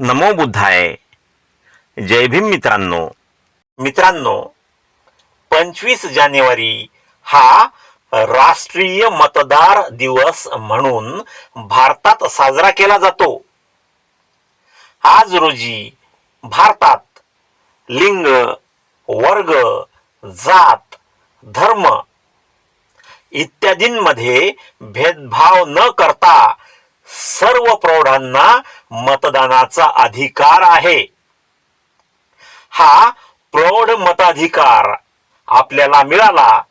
नमो बुद्धाय. जय भीम मित्रांनो. मित्रांनो पंचवीस जानेवारी हा राष्ट्रीय मतदार दिवस म्हणून भारतात साजरा केला जातो. आज रोजी भारतात लिंग वर्ग जात धर्म इत्यादींमध्ये भेदभाव न करता सर्व प्रौढांना मतदानाचा अधिकार आहे. हा प्रौढ मताधिकार आपल्याला मिळाला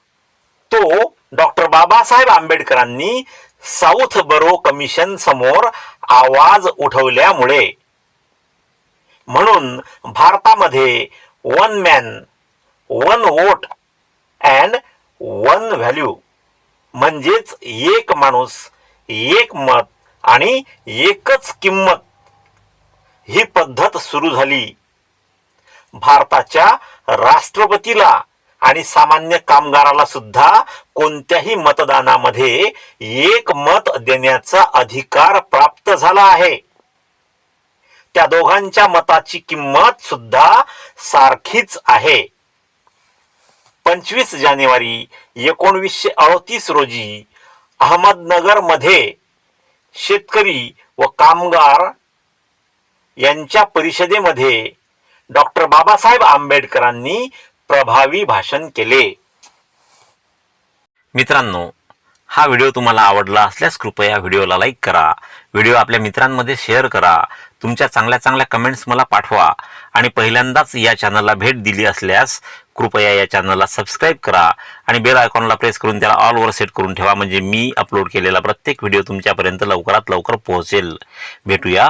तो डॉक्टर बाबासाहेब आंबेडकरांनी साऊथ बरो कमिशन समोर आवाज उठवल्यामुळे. म्हणून भारतामध्ये one man one vote and one value म्हणजेच एक माणूस एक मत आणि एकच किंमत. सुरू झाली. भारताच्या राष्ट्रपतीला आणि सामान्य कामगाराला सुद्धा कोणत्याही मतदानामध्ये एक मत देण्याचा अधिकार प्राप्त झाला आहे. त्या दोघांच्या मताची किंमत सुद्धा सारखीच आहे. पंचवीस जानेवारी एकोणवीसशे अडतीस रोजी अहमदनगरमध्ये शेतकरी व कामगार यांच्या परिषदेमध्ये डॉक्टर बाबासाहेब आंबेडकरांनी प्रभावी भाषण केले. मित्रांनो हा व्हिडिओ तुम्हाला आवडला असल्यास कृपया व्हिडिओला लाईक करा व्हिडिओ आपल्या मित्रांमध्ये शेअर करा तुमच्या चांगल्या चांगल्या कमेंट्स मला पाठवा आणि पहिल्यांदाच या चॅनलला भेट दिली असल्यास कृपया या चॅनलला सबस्क्राईब करा आणि बेल आयकॉनला प्रेस करून त्याला ऑलवर सेट करून ठेवा. म्हणजे मी अपलोड केलेला प्रत्येक व्हिडिओ तुमच्यापर्यंत लवकरात लवकर पोहोचेल. भेटूया